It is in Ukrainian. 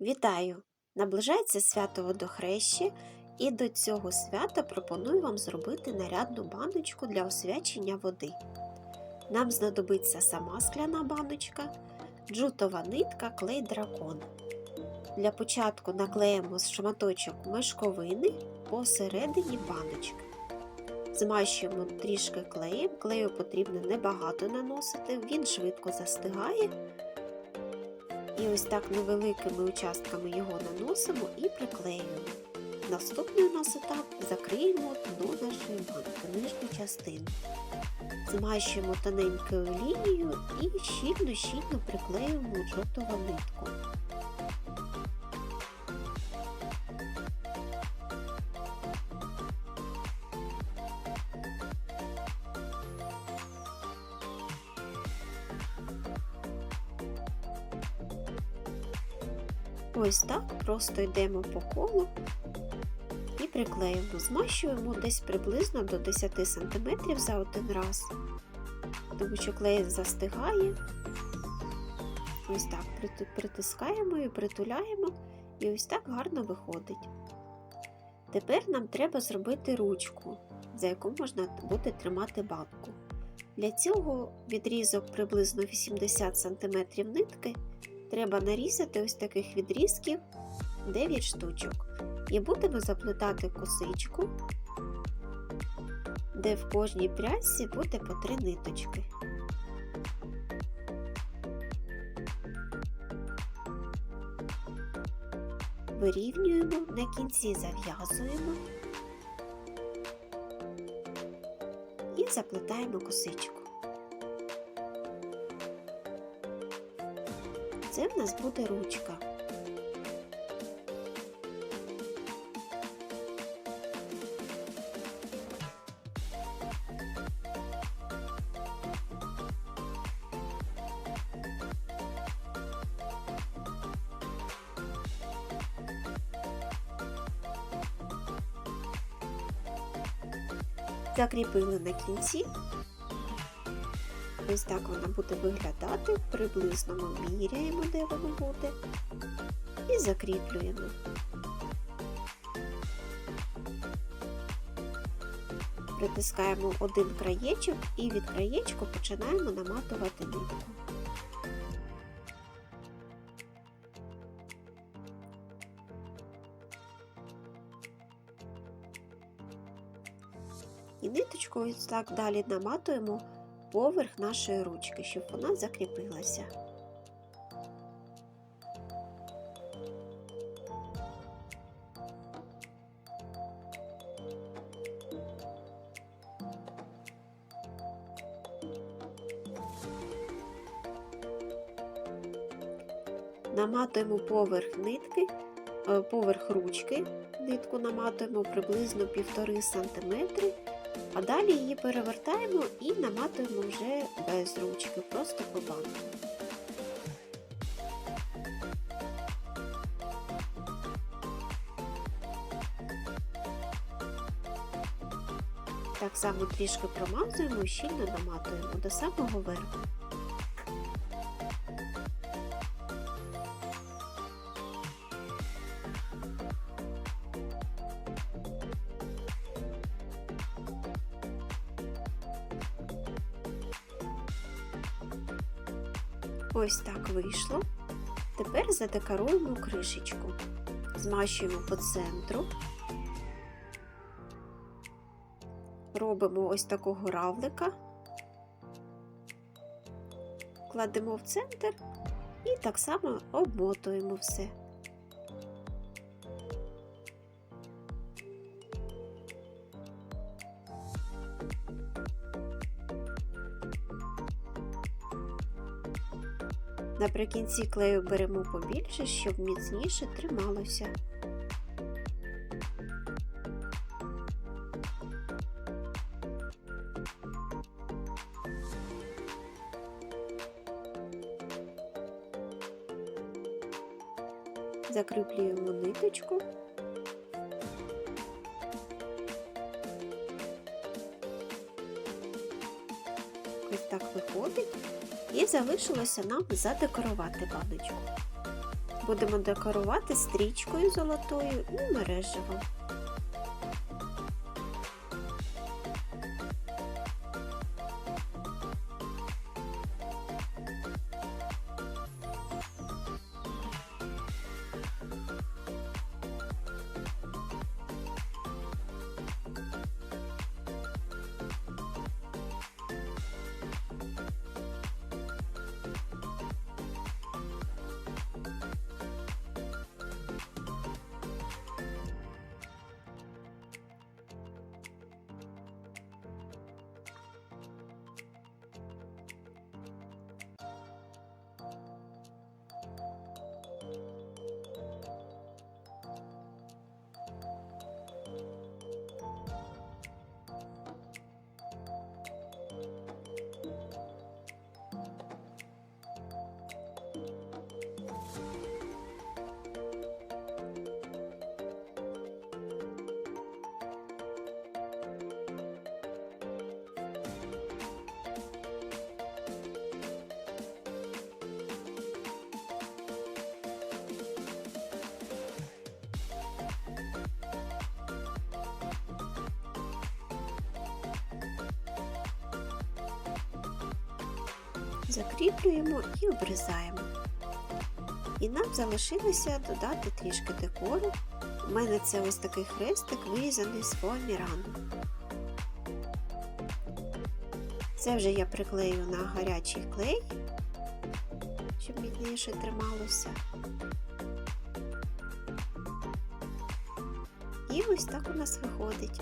Вітаю! Наближається свято Водохреща, і до цього свята пропоную вам зробити нарядну баночку для освячення води. Нам знадобиться сама скляна баночка, джутова нитка, клей дракон. Для початку наклеїмо шматочок мешковини посередині баночки. Змащуємо трішки клеєм, клею потрібно небагато наносити, він швидко застигає. І ось так невеликими участками його наносимо і приклеюємо. Наступний у нас етап закриємо дно нашої банки, нижню частину. Змащуємо тоненькою лінією і щільно-щільно приклеюємо жовтого нитку. Ось так просто йдемо по колу і приклеїмо, змащуємо десь приблизно до 10 см за один раз, тому що клей застигає. Ось так притискаємо і притуляємо, і ось так гарно виходить. Тепер нам треба зробити ручку, за яку можна буде тримати банку. Для цього відрізок приблизно 80 см нитки треба нарізати ось таких відрізків 9 штучок. І будемо заплетати косичку, де в кожній прядці буде по 3 ниточки. Вирівнюємо, на кінці зав'язуємо і заплетаємо косичку. Це в нас буде ручка. Закріпили на кінці. Ось так вона буде виглядати, приблизно ми міряємо, де воно буде, і закріплюємо. Притискаємо один краєчок і від краєчку починаємо наматувати нитку. І ниточкою ось так далі наматуємо поверх нашої ручки, щоб вона закріпилася. Наматуємо поверх нитки, е, поверх ручки, нитку наматуємо приблизно 1,5 см а далі її перевертаємо і наматуємо вже без ручки, просто по банку. Так само трішки промазуємо і щільно наматуємо до самого верху. Ось так вийшло. Тепер задекоруємо кришечку, змащуємо по центру, робимо ось такого равлика, кладемо в центр і так само обмотуємо все. Наприкінці клею беремо побільше, щоб міцніше трималося. Закріплюємо ниточку. Ось так виходить. І залишилося нам задекорувати баночку. будемо декорувати стрічкою золотою і мереживом. Закріплюємо і обрізаємо. І нам залишилося додати трішки декору. У мене це ось такий хрестик, вирізаний з фоамірану. Це вже я приклею на гарячий клей, щоб міцніше трималося. І ось так у нас виходить.